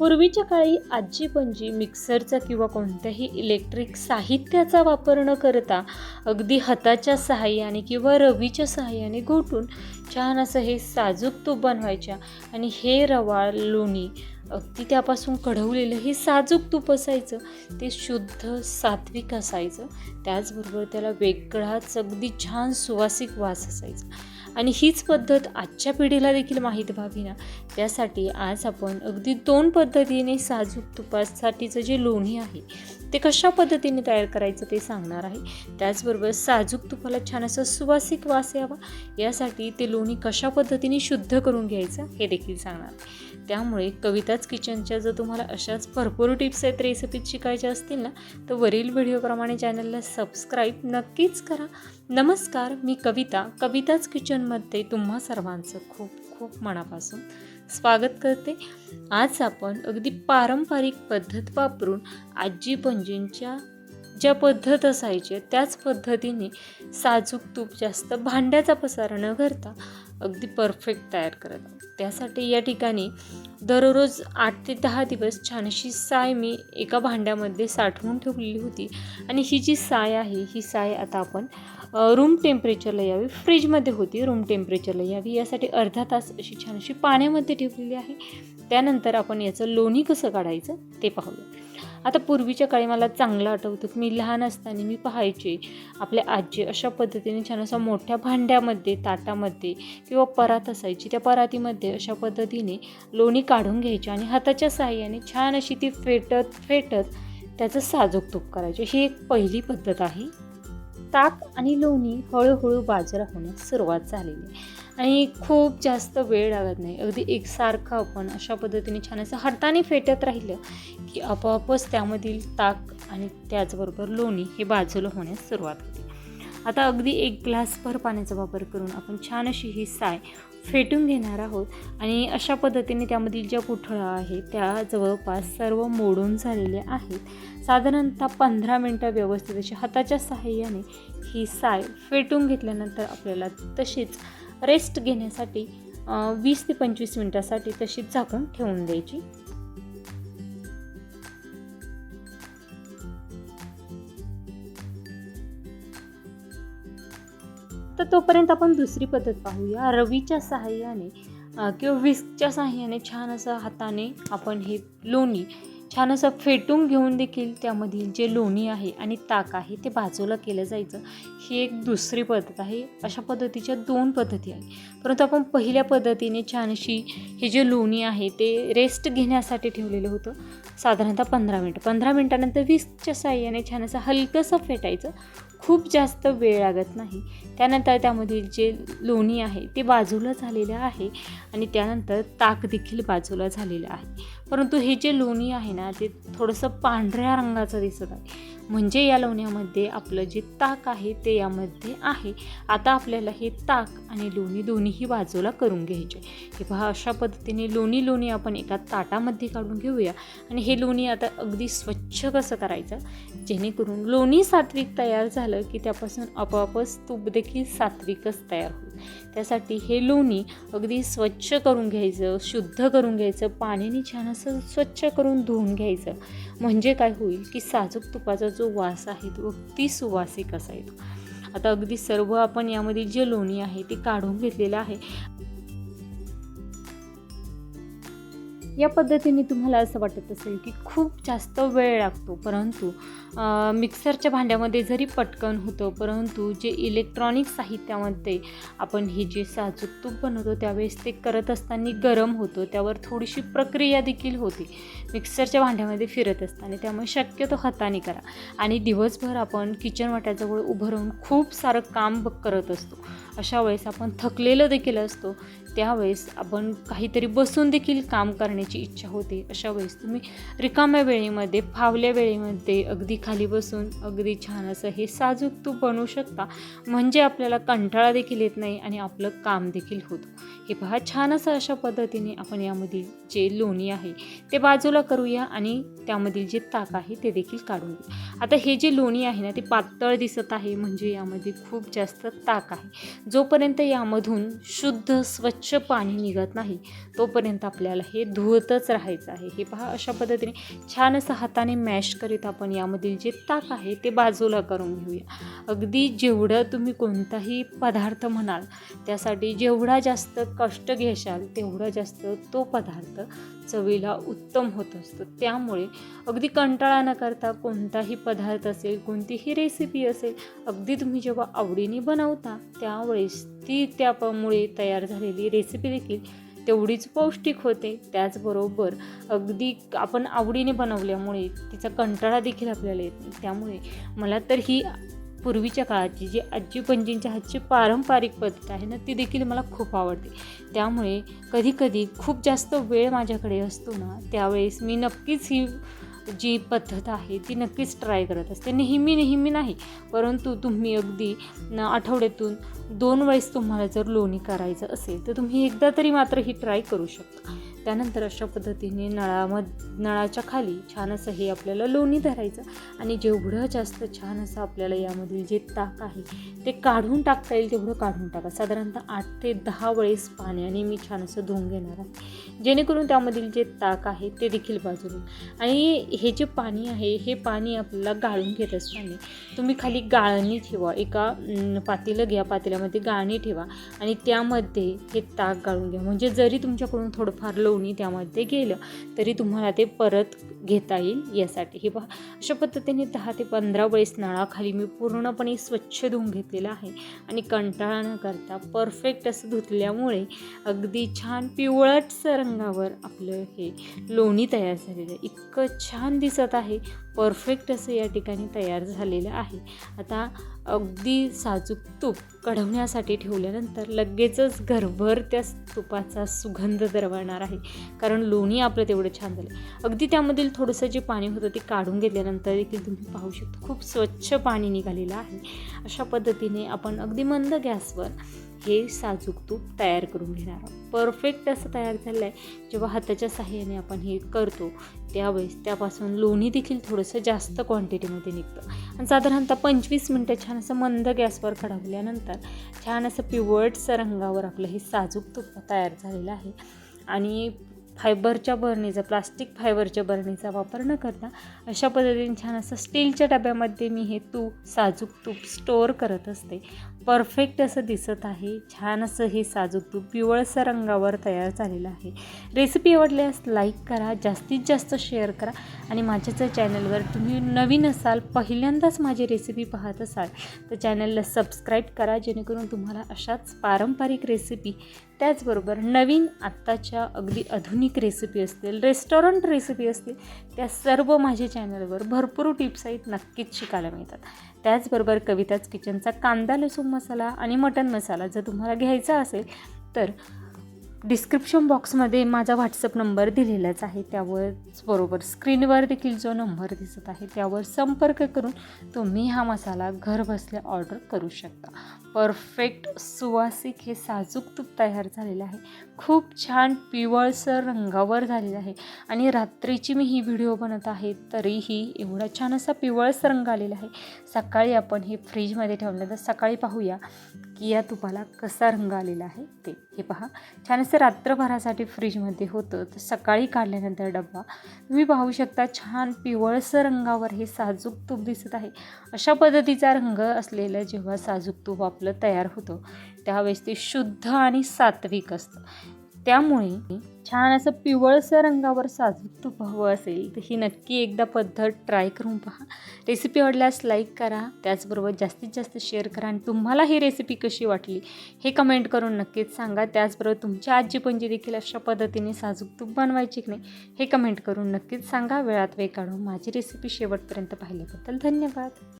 पूर्वीच्या काळी आजी पणजी मिक्सरचा किंवा कोणत्याही इलेक्ट्रिक साहित्याचा वापर न करता अगदी हाताच्या सहाय्याने किंवा रवीच्या सहाय्याने घोटून छान असं हे साजूक तूप बनवायच्या. आणि हे रवाळ लोणी अगदी त्यापासून कढवलेलं हे साजूक तूप असायचं. ते शुद्ध सात्विक असायचं. त्याचबरोबर त्याला वेगळाच अगदी छान सुवासिक वास असायचा. आणि हीच पद्धत आजच्या पिढीला देखील माहीत व्हावी ना. त्यासाठी आज आपण अगदी दोन पद्धतीने साजूक तुपासाठीचं जे लोणी आहे ते कशा पद्धतीने तयार करायचं ते सांगणार आहे. त्याचबरोबर साजूक तुपाला छान असं सुवासिक वास यावा यासाठी ते लोणी कशा पद्धतीने शुद्ध करून घ्यायचं हे देखील सांगणार आहे. त्यामुळे कविताच किचनच्या जर तुम्हाला अशाच भरपूर टिप्स आहेत रेसिपीज शिकायच्या असतील ना तर वरील व्हिडिओप्रमाणे चॅनलला सबस्क्राईब नक्कीच करा. नमस्कार मी कविता. कविताच किचनमध्ये तुम्हा सर्वांचं खूप खूप मनापासून स्वागत करते. आज आपण अगदी पारंपरिक पद्धत वापरून आजी पणजींच्या ज्या पद्धत असायच्या त्याच पद्धतीने साजूक तूप जास्त भांड्याचा पसार न करता अगदी परफेक्ट तयार करत आहोत. त्यासाठी या ठिकाणी दररोज आठ ते दहा दिवस छानशी साय मी एका भांड्यामध्ये साठवून ठेवलेली होती. आणि ही जी साय आहे ही साय आता आपण रूम टेम्परेचरला यावी फ्रीजमध्ये होती रूम टेम्परेचरला यावी. यासाठी अर्धा तास अशी छानशी पाण्यामध्ये ठेवलेली आहे. त्यानंतर आपण याचं लोणी कसं काढायचं ते पाहूया. आता पूर्वीच्या काळी मला चांगलं आठवतं. की मी लहान असताना मी पाहायचे आपल्या आजी अशा पद्धतीने छान असं मोठ्या भांड्यामध्ये ताटामध्ये किंवा परात असायची. त्या परातीमध्ये अशा पद्धतीने लोणी काढून घ्यायची आणि हाताच्या साहाय्याने छान अशी ती फेटत फेटत त्याचं साजूक तूप करायचे. ही एक पहिली पद्धत आहे. ताक आणि लोणी हळूहळू बाजरा होण्यास सुरुवात झालेली आहे. आणि खूप जास्त वेळ लागत नाही. अगदी एकसारखं आपण अशा पद्धतीने छान असं हाताने फेटत राहिलं की आपोआपच त्यामधील ताक आणि त्याचबरोबर लोणी हे बाजूला होण्यास सुरुवात होते. आता अगदी एक ग्लासभर पाण्याचा वापर करून आपण छान अशी ही साय फेटून घेणार आहोत आणि अशा पद्धतीने त्यामधील ज्या पुठळा आहे त्या जवळपास सर्व मोडून झालेल्या आहेत. साधारणतः पंधरा मिनटं व्यवस्थित अशी हाताच्या सहाय्याने ही साय फेटून घेतल्यानंतर आपल्याला तशीच रेस्ट घेण्यासाठी वीस ते पंचवीस मिनटासाठी तशीच झाकून ठेवून द्यायची. तर तोपर्यंत आपण दुसरी पद्धत पाहूया. रवीच्या सहाय्याने किंवा विस्कच्या सहाय्याने छान असं हाताने आपण हे लोणी छान असं फेटून घेऊन देखील त्यामधील जे लोणी आहे आणि ताक आहे ते बाजूला केलं जायचं. ही एक दुसरी पद्धत आहे. अशा पद्धतीच्या दोन पद्धती आहे परंतु आपण पहिल्या पद्धतीने छानशी हे जे लोणी आहे ते रेस्ट घेण्यासाठी ठेवलेलं होतं. साधारणतः पंधरा मिनटं. पंधरा मिनटानंतर वीसच्या साह्याने छान असं हलकंसं फेटायचं. खूप जास्त वेळ लागत नाही. त्यानंतर त्यामधील जे लोणी आहे ते बाजूला झालेलं आहे आणि त्यानंतर ताक देखील बाजूला झालेलं आहे. परंतु हे जे लोणी आहे ना ते थोडंसं पांढऱ्या रंगाचं दिसत आहे. म्हणजे या लोण्यामध्ये आपलं जे ताक आहे ते यामध्ये आहे. आता आपल्याला हे ताक आणि लोणी दोन्हीही बाजूला करून घ्यायचे. हे पहा अशा पद्धतीने लोणी लोणी आपण एका ताटामध्ये काढून घेऊया. आणि हे लोणी आता अगदी स्वच्छ कसं करायचं? जेणेकरून लोणी सात्विक तयार झालं की त्यापासून आपोआपच तूप देखील सात्विकच तयार होईल. त्यासाठी हे लोणी अगदी स्वच्छ करून घ्यायचं शुद्ध करून घ्यायचं पाण्याने छान असं स्वच्छ करून धुवून घ्यायचं. म्हणजे काय होईल की साजूक तुपाचा जो वास आहे तो अगदी सुवासिक असा येतो आता अगदी सर्व आपण यामध्ये जे लोणी आहे ते काढून घेतलेलं आहे. या पद्धतीने तुम्हाला असं वाटत असेल की खूप जास्त वेळ लागतो परंतु मिक्सरच्या भांड्यामध्ये जरी पटकन होतं परंतु जे इलेक्ट्रॉनिक साहित्यामध्ये आपण हे जे साजूक तूप बनवतो त्यावेळेस ते करत असताना गरम होतं त्यावर थोडीशी प्रक्रिया देखील होती. मिक्सरच्या भांड्यामध्ये फिरत असताना त्यामुळे शक्यतो हाताने करा. आणि दिवसभर आपण किचन वाट्याजवळ उभं राहून खूप सारं काम करत असतो. अशा वेळेस आपण थकलेलं देखील असतो. त्यावेळेस आपण काहीतरी बसून देखील काम करण्याची इच्छा होते. अशा वेळेस तुम्ही रिकाम्या वेळेमध्ये फावल्या वेळेमध्ये अगदी खाली बसून अगदी छान असं हे साजूक तूप बनवू शकता. म्हणजे आपल्याला कंटाळा देखील येत नाही आणि आपलं काम देखील होतं. हे पहा छान असं अशा पद्धतीने आपण यामधील जे लोणी आहे ते बाजूला करूया आणि त्यामधील जे ताक आहे ते देखील काढून घेऊ आता हे जे लोणी आहे ना ते पातळ दिसत आहे. म्हणजे यामध्ये खूप जास्त ताक आहे. जोपर्यंत यामधून शुद्ध स्वच्छ पाणी निघत नाही तोपर्यंत आपल्याला हे धुवतच राहायचं आहे. हे पहा अशा पद्धतीने छान असं हाताने मॅश करीत आपण यामधील जे ताक आहे ते बाजूला करून घेऊया. अगदी जेवढं तुम्ही कोणताही पदार्थ म्हणाल त्यासाठी जेवढा जास्त कष्ट घेशाल तेवढा जास्त तो पदार्थ चवीला उत्तम होत असतो. त्यामुळे अगदी कंटाळा न करता कोणताही पदार्थ असेल कोणतीही रेसिपी असेल अगदी तुम्ही जेव्हा आवडीने बनवता त्यावेळेस ती त्यामुळे तयार झालेली रेसिपी देखील तेवढीच पौष्टिक होते. त्याचबरोबर अगदी आपण आवडीने बनवल्यामुळे तिचा कंटाळा देखील आपल्याला येतो. त्यामुळे मला तर ही पूर्वीच्या काळाची जी आजी पणजींच्या हातची पारंपरिक पद्धत आहे ना ती देखील मला खूप आवडते. त्यामुळे कधीकधी खूप जास्त वेळ माझ्याकडे असतो ना त्यावेळेस मी नक्कीच ही जी पद्धत आहे ती नक्कीच ट्राय करत असते. नेहमी नेहमी नाही परंतु तुम्ही अगदी आठवड्यातून दोन वेळेस तुम्हाला जर लोणी करायचं असेल तर तुम्ही एकदा तरी मात्र ही ट्राय करू शकता. त्यानंतर अशा पद्धतीने नळामध नळाच्या खाली छान असं हे आपल्याला लोणी धरायचं आणि जेवढं जास्त छान असं आपल्याला यामधील जे ताक आहे ते काढून टाकता येईल तेवढं काढून टाका. साधारणतः आठ ते दहा वेळेस पाण्याने मी छान असं धुवून घेणार आहे. जेणेकरून त्यामधील जे ताक आहे ते देखील बाजूला आणि हे जे पाणी आहे हे पाणी आपल्याला गाळून घेत असताना तुम्ही खाली गाळणी ठेवा. एका पातेलं घ्या. पातेल्यामध्ये गाळणी ठेवा आणि त्यामध्ये हे ताक गाळून घ्या. म्हणजे जरी तुमच्याकडून थोडंफार लो लोणी त्यामध्ये गेलं तरी तुम्हाला ते परत घेता येईल यासाठी. हे पहा अशा पद्धतीने दहा ते पंधरा वेळेस नळाखाली मी पूर्णपणे स्वच्छ धुवून घेतलेलं आहे आणि कंटाळा न करता परफेक्ट असं धुतल्यामुळे अगदी छान पिवळटसर रंगावर आपलं हे लोणी तयार झालेलं आहे. इतकं छान दिसत आहे परफेक्ट असं या ठिकाणी तयार झालेलं आहे. आता अगदी साजूक तूप कढवण्यासाठी ठेवल्यानंतर लगेचच घरभर त्या तुपाचा सुगंध दरवळणार आहे. कारण लोणी आपलं तेवढं छान झालं. अगदी त्यामधील थोडंसं जे पाणी होतं ते काढून घेतल्यानंतर देखील तुम्ही पाहू शकता खूप स्वच्छ पाणी निघालेलं आहे. अशा पद्धतीने आपण अगदी मंद गॅसवर हे साजूक तूप तयार करून घेणार आहोत. परफेक्ट असं तयार झालं आहे जेव्हा हाताच्या साह्याने आपण हे करतो त्यावेळेस त्यापासून लोणी देखील थोडंसं जास्त क्वांटिटीमध्ये निघतं. आणि साधारणतः पंचवीस मिनटं छान असं मंद गॅसवर कढवल्यानंतर छान असं पिवळटचं रंगावर आपलं हे साजूक तूप तयार झालेलं आहे. आणि फायबरच्या बरणीचा प्लास्टिक फायबरच्या बरणीचा वापर न करता अशा पद्धतीने छान असं स्टीलच्या डब्यामध्ये मी हे तूप साजूक तूप स्टोअर करत असते. परफेक्ट असं दिसत आहे. छान असं हे साजूक तूप पिवळसर रंगावर तयार झालेलं आहे. रेसिपी आवडल्यास लाईक करा जास्तीत जास्त शेअर करा आणि माझ्याच चॅनलवर तुम्ही नवीन असाल पहिल्यांदाच माझी रेसिपी पाहत असाल तर चॅनलला सबस्क्राईब करा जेणेकरून तुम्हाला अशाच पारंपरिक रेसिपी त्याचबरोबर नवीन आत्ताच्या अगदी आधुनिक रेसिपी असतील रेस्टॉरंट रेसिपी असतील त्या सर्व माझ्या चॅनलवर भरपूर टिप्स आहेत नक्कीच शिकायला मिळतात. त्याचबरोबर कविताच किचनचा कांदा लसूण मसाला आणि मटण मसाला जर तुम्हाला घ्यायचा असेल तर डिस्क्रिप्शन बॉक्समध्ये माझा व्हॉट्सअप नंबर दिलेलाच आहे. त्यावरच बरोबर स्क्रीनवर देखील जो नंबर दिसत आहे त्यावर संपर्क करून तुम्ही हा मसाला घरबसल्या ऑर्डर करू शकता. परफेक्ट सुवासिक हे साजूक तूप तयार झालेलं आहे. खूप छान पिवळसर रंगावर झालेलं आहे. आणि रात्रीची मी ही व्हिडिओ बनत आहे तरीही एवढा छान असा पिवळसर रंग आलेला आहे. सकाळी आपण हे फ्रीजमध्ये ठेवलं तर सकाळी पाहूया. की या तुपाला कसा रंग आलेला आहे ते. हे पहा. छान असं रात्रभरासाठी फ्रीजमध्ये होतं. तर सकाळी काढल्यानंतर डब्बा. तुम्ही पाहू शकता छान पिवळसर रंगावर हे साजूक तूप दिसत आहे. अशा पद्धतीचा रंग असलेलं जेव्हा साजूक तूप आपलं तयार होतं त्यावेळेस ते शुद्ध आणि सात्विक असतं. त्यामुळे छान असं पिवळसर रंगावर साजूक तूप हवं असेल तर ही नक्की एकदा पद्धत ट्राय करून पहा. रेसिपी आवडल्यास लाईक करा त्याचबरोबर जास्तीत जास्त शेअर करा आणि तुम्हाला ही रेसिपी कशी वाटली हे कमेंट करून नक्कीच सांगा. त्याचबरोबर तुमच्या आजी पणजी देखील अशा पद्धतीने साजूक तूप बनवायची की नाही हे कमेंट करून नक्कीच सांगा. वेळात वेळ काढून माझी रेसिपी शेवटपर्यंत पाहिल्याबद्दल धन्यवाद.